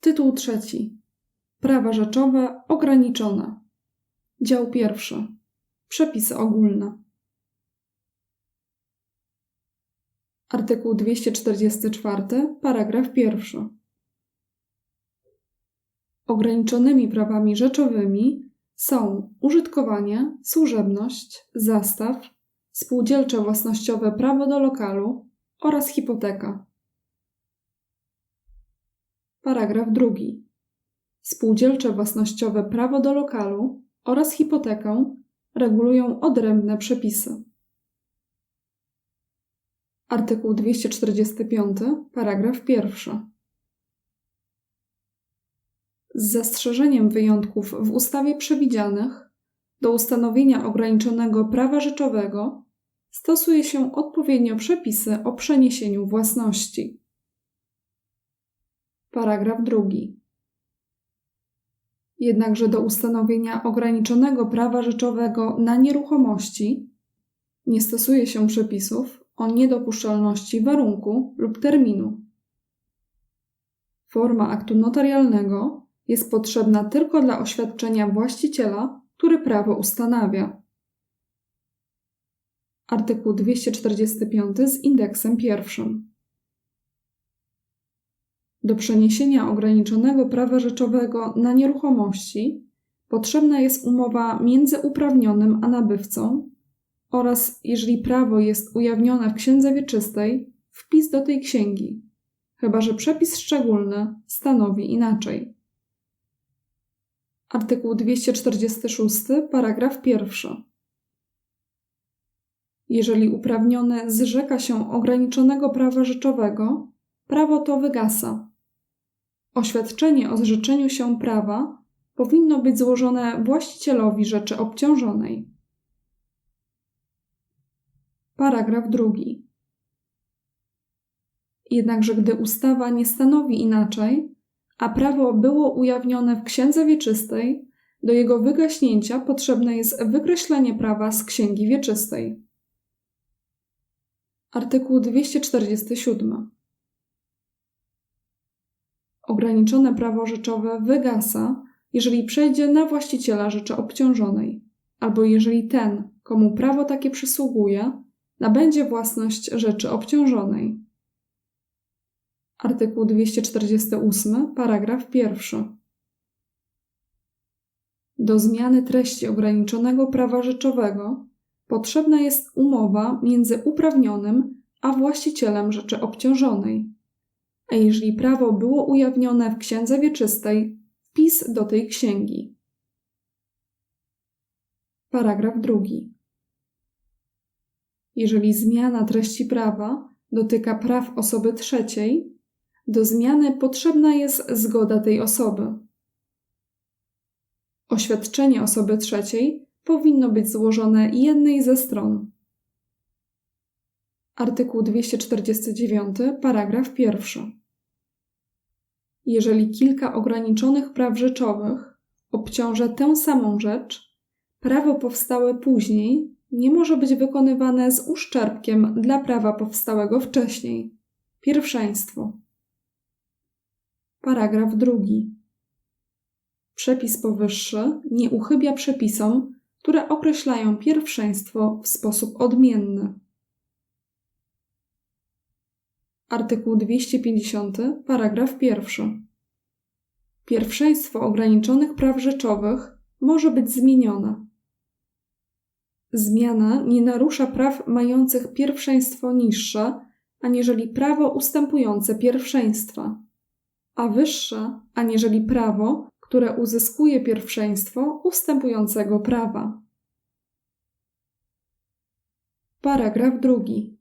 Tytuł trzeci. Prawa rzeczowe ograniczone. Dział pierwszy. Przepisy ogólne. Artykuł 244, paragraf pierwszy. Ograniczonymi prawami rzeczowymi są użytkowanie, służebność, zastaw, spółdzielcze własnościowe prawo do lokalu oraz hipoteka. Paragraf drugi. Spółdzielcze własnościowe prawo do lokalu oraz hipotekę regulują odrębne przepisy. Artykuł 245, paragraf 1. Z zastrzeżeniem wyjątków w ustawie przewidzianych do ustanowienia ograniczonego prawa rzeczowego stosuje się odpowiednio przepisy o przeniesieniu własności. Paragraf 2. Jednakże do ustanowienia ograniczonego prawa rzeczowego na nieruchomości nie stosuje się przepisów o niedopuszczalności warunku lub terminu. Forma aktu notarialnego jest potrzebna tylko dla oświadczenia właściciela, który prawo ustanawia. Artykuł 245 z indeksem pierwszym. Do przeniesienia ograniczonego prawa rzeczowego na nieruchomości potrzebna jest umowa między uprawnionym a nabywcą oraz, jeżeli prawo jest ujawnione w księdze wieczystej, wpis do tej księgi, chyba że przepis szczególny stanowi inaczej. Artykuł 246, paragraf 1. Jeżeli uprawniony zrzeka się ograniczonego prawa rzeczowego, prawo to wygasa. Oświadczenie o zrzeczeniu się prawa powinno być złożone właścicielowi rzeczy obciążonej. Paragraf drugi. Jednakże gdy ustawa nie stanowi inaczej, a prawo było ujawnione w księdze wieczystej, do jego wygaśnięcia potrzebne jest wykreślenie prawa z księgi wieczystej. Artykuł 247. Ograniczone prawo rzeczowe wygasa, jeżeli przejdzie na właściciela rzeczy obciążonej, albo jeżeli ten, komu prawo takie przysługuje, nabędzie własność rzeczy obciążonej. Artykuł 248, paragraf 1. Do zmiany treści ograniczonego prawa rzeczowego potrzebna jest umowa między uprawnionym a właścicielem rzeczy obciążonej. A jeżeli prawo było ujawnione w księdze wieczystej, wpis do tej księgi. Paragraf drugi. Jeżeli zmiana treści prawa dotyka praw osoby trzeciej, do zmiany potrzebna jest zgoda tej osoby. Oświadczenie osoby trzeciej powinno być złożone jednej ze stron. Artykuł 249, paragraf 1. Jeżeli kilka ograniczonych praw rzeczowych obciąża tę samą rzecz, prawo powstałe później nie może być wykonywane z uszczerbkiem dla prawa powstałego wcześniej. Pierwszeństwo. Paragraf drugi. Przepis powyższy nie uchybia przepisom, które określają pierwszeństwo w sposób odmienny. Artykuł 250, paragraf pierwszy. Pierwszeństwo ograniczonych praw rzeczowych może być zmienione. Zmiana nie narusza praw mających pierwszeństwo niższe, aniżeli prawo ustępujące pierwszeństwa, a wyższe, aniżeli prawo, które uzyskuje pierwszeństwo ustępującego prawa. Paragraf drugi.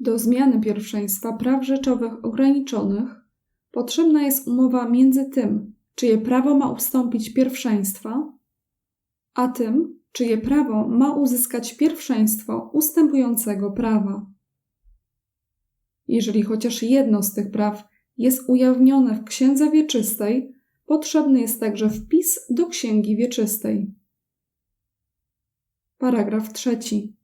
Do zmiany pierwszeństwa praw rzeczowych ograniczonych potrzebna jest umowa między tym, czyje prawo ma ustąpić pierwszeństwa, a tym, czyje prawo ma uzyskać pierwszeństwo ustępującego prawa. Jeżeli chociaż jedno z tych praw jest ujawnione w księdze wieczystej, potrzebny jest także wpis do księgi wieczystej. Paragraf trzeci.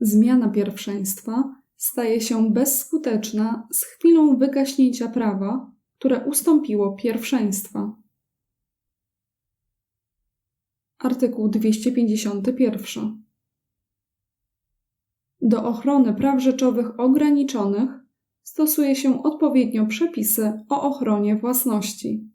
Zmiana pierwszeństwa staje się bezskuteczna z chwilą wygaśnięcia prawa, które ustąpiło pierwszeństwa. Artykuł 251. Do ochrony praw rzeczowych ograniczonych stosuje się odpowiednio przepisy o ochronie własności.